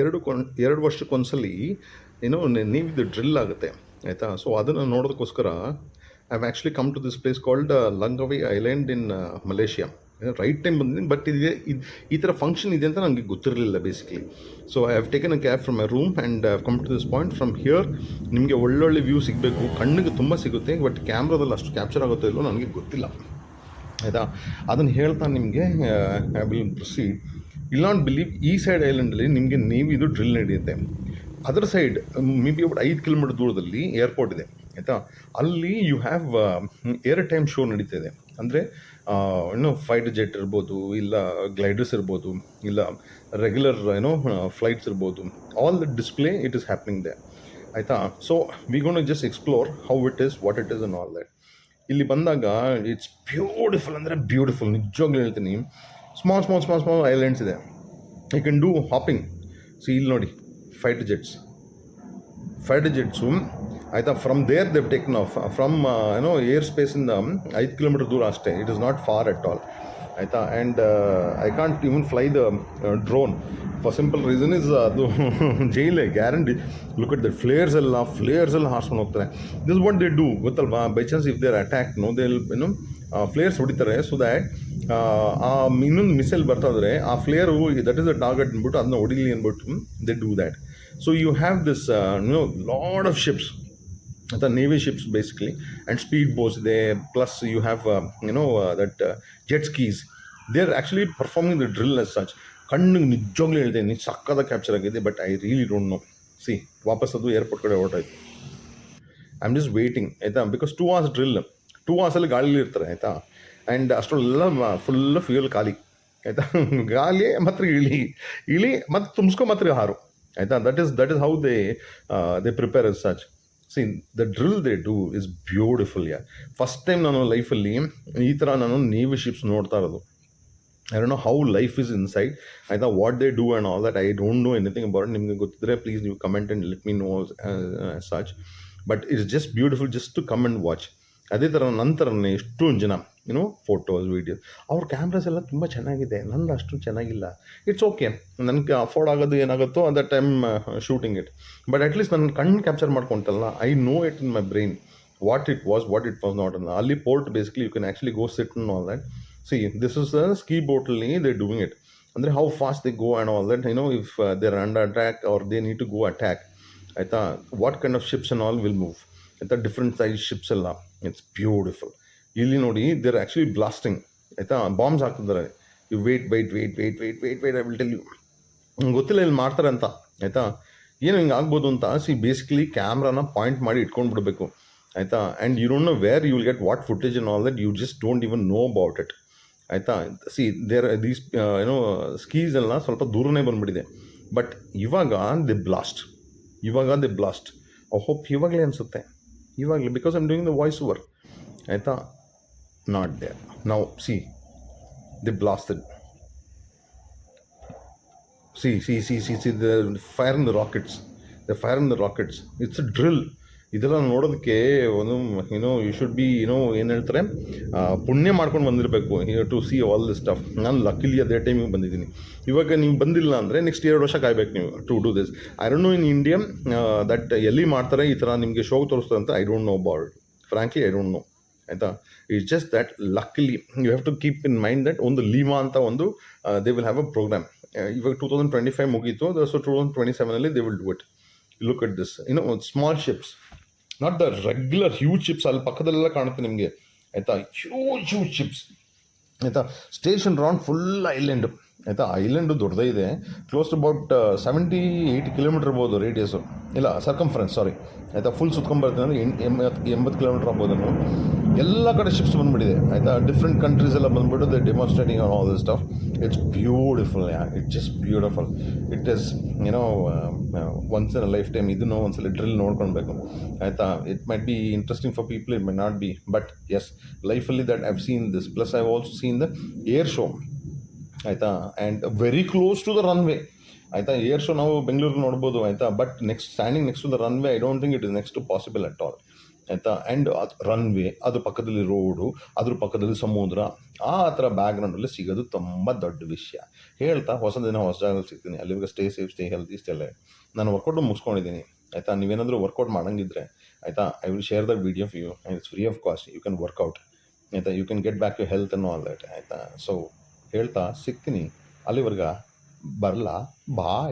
ಎರಡು ಕೊನ್, ಎರಡು ವರ್ಷಕ್ಕೊಂದ್ಸಲಿ ಏನೋ ನೀವಿದು ಡ್ರಿಲ್ ಆಗುತ್ತೆ, ಆಯಿತಾ? ಸೊ ಅದನ್ನು ನೋಡೋದಕ್ಕೋಸ್ಕರ I have actually come to this place called Langkawi island in Malaysia right time ಬಂದಿದ್ದೀನಿ ಬಟ್ ಇದೆ ಈ ಥರ ಫಂಕ್ಷನ್ ಇದೆ ಅಂತ ನನಗೆ ಗೊತ್ತಿರಲಿಲ್ಲ basically so I have taken a cab from my room and come to this point from here ನಿಮಗೆ ಒಳ್ಳೊಳ್ಳೆ ವ್ಯೂ ಸಿಗಬೇಕು. ಕಣ್ಣಿಗೆ ತುಂಬ ಸಿಗುತ್ತೆ ಬಟ್ ಕ್ಯಾಮ್ರಾದಲ್ಲಿ ಅಷ್ಟು ಕ್ಯಾಪ್ಚರ್ ಆಗುತ್ತೋ ಇಲ್ಲೋ ನನಗೆ ಗೊತ್ತಿಲ್ಲ. ಆಯಿತಾ? ಅದನ್ನು ಹೇಳ್ತಾ ನಿಮಗೆ I will proceed will not believe ಈ ಸೈಡ್ ಐಲ್ಯಾಂಡಲ್ಲಿ ನಿಮಗೆ ನೇವಿದು ಡ್ರಿಲ್ ನಡೆಯುತ್ತೆ. Other side may be about ಐದು ಕಿಲೋಮೀಟರ್ ದೂರದಲ್ಲಿ ಏರ್ಪೋರ್ಟ್ ಇದೆ, ಆಯಿತಾ? ಅಲ್ಲಿ you have air time show ನಡೀತಾ ಇದೆ. ಅಂದರೆ ಏನೋ ಫೈಟರ್ ಜೆಟ್ ಇರ್ಬೋದು, ಇಲ್ಲ ಗ್ಲೈಡರ್ಸ್ ಇರ್ಬೋದು, ಇಲ್ಲ ರೆಗ್ಯುಲರ್ ಏನೋ ಫ್ಲೈಟ್ಸ್ ಇರ್ಬೋದು. All the display it is happening there ಆಯಿತಾ? So we gone just explore how it is what it is and all that ಇಲ್ಲಿ ಬಂದಾಗ ಇಟ್ಸ್ ಬ್ಯೂಟಿಫುಲ್ ಅಂದರೆ ಬ್ಯೂಟಿಫುಲ್ ನಿಜವಾಗ್ಲೂ ಹೇಳ್ತೀನಿ. Small small small small islands ಇದೆ you can do hopping see ಇಲ್ಲಿ ನೋಡಿ fighter jets fighter jets ಆಯಿತಾ from there they've taken off from ಏನೋ ಏರ್ ಸ್ಪೇಸಿಂದ ಐದು ಕಿಲೋಮೀಟರ್ ದೂರ ಅಷ್ಟೇ. It is not far at all ಆಯಿತಾ and I can't even fly the drone for simple reason is ಅದು ಜೈಲೇ guarantee look at the flares ಎಲ್ಲ flares ಎಲ್ಲ ಹಾರ್ಸ್ಕೊಂಡು ಹೋಗ್ತಾರೆ. ದಿಸ್ ವಾಟ್ ದೇ ಡೂ ಗೊತ್ತಲ್ವಾ? By chance if there attack no they ಏನು flares ಹೊಡಿತಾರೆ so that ಆ ಇನ್ನೊಂದು ಮಿಸೈಲ್ ಬರ್ತಾ ಇದ್ರೆ ಆ flare that is a target ಅಂದ್ಬಿಟ್ಟು ಅದನ್ನ ಹೊಡಿಲಿ ಅಂದ್ಬಿಟ್ಟು they do that so you have this no load of ships ಅಥವಾ navy ships basically and speed boats ಇದೆ plus you have you know that jet skis they are actually performing the drill as such ಕಣ್ಣಿಗೆ ನಿಜವಾಗ್ಲೂ ಹೇಳಿದೆ ನೀನು ಸಕ್ಕದ capture ಆಗಿದೆ but I really don't know see ವಾಪಸ್ ಅದು ಏರ್ಪೋರ್ಟ್ ಕಡೆ ಹೊರಟಾಯ್ತು. ಐ ಆಮ್ ಜಸ್ಟ್ ವೇಟಿಂಗ್ ಆಯಿತಾ? Because two hours drill two ಅವರ್ಸಲ್ಲಿ ಗಾಳಿಲಿ ಇರ್ತಾರೆ, ಆಯಿತಾ? ಆ್ಯಂಡ್ ಅಷ್ಟರಲ್ಲೆಲ್ಲ ಫುಲ್ಲು ಫ್ಯೂಯಲ್ ಖಾಲಿ, ಆಯಿತಾ? ಗಾಲಿ ಮತ್ತು ಇಳಿ ಇಳಿ ಮತ್ತು ತುಂಬಿಸ್ಕೊ ಮಾತ್ರ ಹಾರು, ಆಯಿತಾ? That is that is how they they prepare is such see the drill they do is beautiful yeah first time ನಾನು ಲೈಫಲ್ಲಿ ಈ ಥರ ನಾನು ನೇವಿ ಶಿಪ್ಸ್ ನೋಡ್ತಾ ಇರೋದು. I don't know how life is inside ಆಯಿತಾ? What they do and all that I don't know anything about ನಿಮಗೆ ಗೊತ್ತಿದ್ರೆ ಪ್ಲೀಸ್ ನೀವು comment and let me know such but it's just beautiful just to come and watch ಅದೇ ಥರ ನಂತರನೇ ಎಷ್ಟೊಂದು ಜನ ಏನೋ ಫೋಟೋಸ್ ವೀಡಿಯೋಸ್ ಅವ್ರ ಕ್ಯಾಮ್ರಾಸ್ ಎಲ್ಲ ತುಂಬ ಚೆನ್ನಾಗಿದೆ. ನಂದು ಅಷ್ಟು ಚೆನ್ನಾಗಿಲ್ಲ. ಇಟ್ಸ್ ಓಕೆ ನನಗೆ ಅಫೋರ್ಡ್ ಆಗೋದು ಏನಾಗುತ್ತೋ at time shooting it but at least ನನ್ನ ಕಣ್ಣು capture ಮಾಡ್ಕೊಂತಲ್ಲ I know it in my brain what it was what it was not ಅನ್ನ ಅಲ್ಲಿ port basically you can actually go sit on all that see this is the ski ಬೋಟ್ಲಿ they doing it ಅಂದರೆ how fast they go and all that no if they're under attack are they need to go attack ಆಯಿತಾ? What kind of ships and all will move ಆಯಿತಾ different size ships ಎಲ್ಲ. It's beautiful ಇಲ್ಲಿ ನೋಡಿ there actually blasting ಆಯಿತಾ? Bombs ಹಾಕ್ತಿದ್ದಾರೆ. You wait wait wait wait wait wait wait I will tell you ಗೊತ್ತಿಲ್ಲ ಇಲ್ಲಿ ಮಾಡ್ತಾರೆ ಅಂತ. ಆಯಿತಾ? ಏನು ಹಿಂಗೆ ಆಗ್ಬೋದು ಅಂತ ಸಿ ಬೇಸಿಕಲಿ ಕ್ಯಾಮ್ರಾನ ಪಾಯಿಂಟ್ ಮಾಡಿ ಇಟ್ಕೊಂಡ್ಬಿಡ್ಬೇಕು ಆಯಿತಾ? And you don't know where you will get what footage in all that you just don't even know about it ಆಯಿತಾ? ಸಿ ದೇರ್ ದೀಸ್ ಏನೋ ಸ್ಕೀಸ್ ಎಲ್ಲ ಸ್ವಲ್ಪ ದೂರನೇ ಬಂದುಬಿಟ್ಟಿದೆ. ಬಟ್ ಇವಾಗ ದಿ ಬ್ಲಾಸ್ಟ್ ಇವಾಗ ದಿ ಬ್ಲಾಸ್ಟ್ ಐ ಹೋಪ್ ಇವಾಗಲೇ ಅನಿಸುತ್ತೆ. ಇವಾಗಲೇ because I'm doing the voice over ಆಯಿತಾ? ನಾಟ್ ದೇರ್ ನಾವು see the blasted see see see see see the fire in the rockets the fire in the rockets it's a drill ಇದೆಲ್ಲ ನೋಡೋದಕ್ಕೆ ಒಂದು ಏನೋ you should be ಏನೋ ಏನು ಹೇಳ್ತಾರೆ? ಪುಣ್ಯ ಮಾಡ್ಕೊಂಡು ಬಂದಿರಬೇಕು to see all this stuff ನಾನು ಲಕ್ಕಿಲಿ ಅದೇ ಟೈಮಿಗೆ ಬಂದಿದ್ದೀನಿ. ಇವಾಗ ನೀವು ಬಂದಿಲ್ಲ ಅಂದರೆ ನೆಕ್ಸ್ಟ್ ಎರಡು ವರ್ಷ ಕಾಯ್ಬೇಕು ನೀವು to do this I don't know in India that ಎಲ್ಲಿ ಮಾಡ್ತಾರೆ, ಈ ಥರ ನಿಮಗೆ ಶೋ ತೋರಿಸ್ತಾರೆ ಅಂತ I don't know ball frankly I don't know ಆಯಿತಾ? It's just that luckily you have to keep in mind that ಒಂದು ಲೀಮಾ ಅಂತ ಒಂದು they will have a programme ಇವಾಗ ಟೂ ತೌಸಂಡ್ ಟ್ವೆಂಟಿ ಫೈವ್ ಮುಗೀತು so two thousand twenty ಸೆವೆನಲ್ಲಿ they will do it look at this ಏನೋ small ships not the regular huge chips ಅಲ್ಲಿ ಪಕ್ಕದಲ್ಲೆಲ್ಲ ಕಾಣುತ್ತೆ ನಿಮಗೆ. ಆಯಿತಾ? ಹ್ಯೂಜ್ ಹ್ಯೂಜ್ ಚಿಪ್ಸ್ ಆಯಿತಾ? ಸ್ಟೇಷನ್ ರೌಂಡ್ ಫುಲ್ ಐಲ್ಯಾಂಡ್ ಆಯಿತಾ? ಐಲ್ಯಾಂಡು ದೊಡ್ಡದೇ ಇದೆ. Close to about seventy eight kilometre ಇರ್ಬೋದು ರೇಡಿಯಸ್ಸು ಇಲ್ಲ ಸರ್ಕಂಫರೆನ್ಸ್ ಸಾರಿ ಆಯಿತಾ? ಫುಲ್ ಸುತ್ಕೊಂಬರ್ತೀನಿ ಅಂದರೆ ಎಂಬತ್ತು ಎಂಬತ್ತು ಕಿಲೋಮೀಟರ್ ಆಗ್ಬೋದು ಎಲ್ಲ ಕಡೆ ಶಿಪ್ಸ್ ಬಂದುಬಿಟ್ಟಿದೆ. ಆಯಿತಾ? ಡಿಫ್ರೆಂಟ್ ಕಂಟ್ರೀಸ್ ಎಲ್ಲ ಬಂದುಬಿಟ್ಟು the demonstrating on all this stuff it's beautiful yeah it just beautiful it is ಏನೋ once in a lifetime ಇದನ್ನು ಒಂದ್ಸಲ ಡ್ರಿಲ್ ನೋಡ್ಕೊಳ್ಬೇಕು. ಆಯಿತಾ? It might be interesting for people it may not be but yes ಲೈಫಲ್ಲಿ that I've seen this plus I also seen the air show ಆಯಿತಾ? And very close to the runway ಆಯಿತಾ? Air show ನಾವು ಬೆಂಗಳೂರು ನೋಡ್ಬೋದು, ಆಯಿತಾ? But next standing next to the runway I don't think it is next possible at all ಆಯಿತಾ? And runway ಅದ್ರ ಪಕ್ಕದಲ್ಲಿ road ಅದ್ರ ಪಕ್ಕದಲ್ಲಿ ಸಮುದ್ರ, ಆ ಥರ ಬ್ಯಾಕ್ಗ್ರೌಂಡಲ್ಲಿ ಸಿಗೋದು ತುಂಬ ದೊಡ್ಡ ವಿಷಯ. ಹೇಳ್ತಾ ಹೊಸ ದಿನ ಹೊಸ ಜಾಗದಲ್ಲಿ ಸಿಗ್ತೀನಿ. ಅಲ್ಲಿವರೆಗೆ ಸ್ಟೇ ಸೇಫ್ ಸ್ಟೇ ಹೆಲ್ತಿ ಇಷ್ಟೆಲ್ಲ ನಾನು ವರ್ಕೌಟು ಮುಗಿಸ್ಕೊಂಡಿದ್ದೀನಿ. ಆಯಿತಾ? ನೀವೇನಾದರೂ ವರ್ಕೌಟ್ ಮಾಡಂಗಿದ್ರೆ, ಆಯಿತಾ? I will share the video for you it's free of cost you can work out ಆಯಿತಾ? You can get back you health ಅನ್ನೋ ಆಲ್ ದಟ್ ಆಯಿತಾ? ಸೊ ಹೇಳ್ತಾ ಸಿಗ್ತೀನಿ. ಅಲ್ಲಿವರೆಗೆ ಬರಲಾ? ಬಾಯ್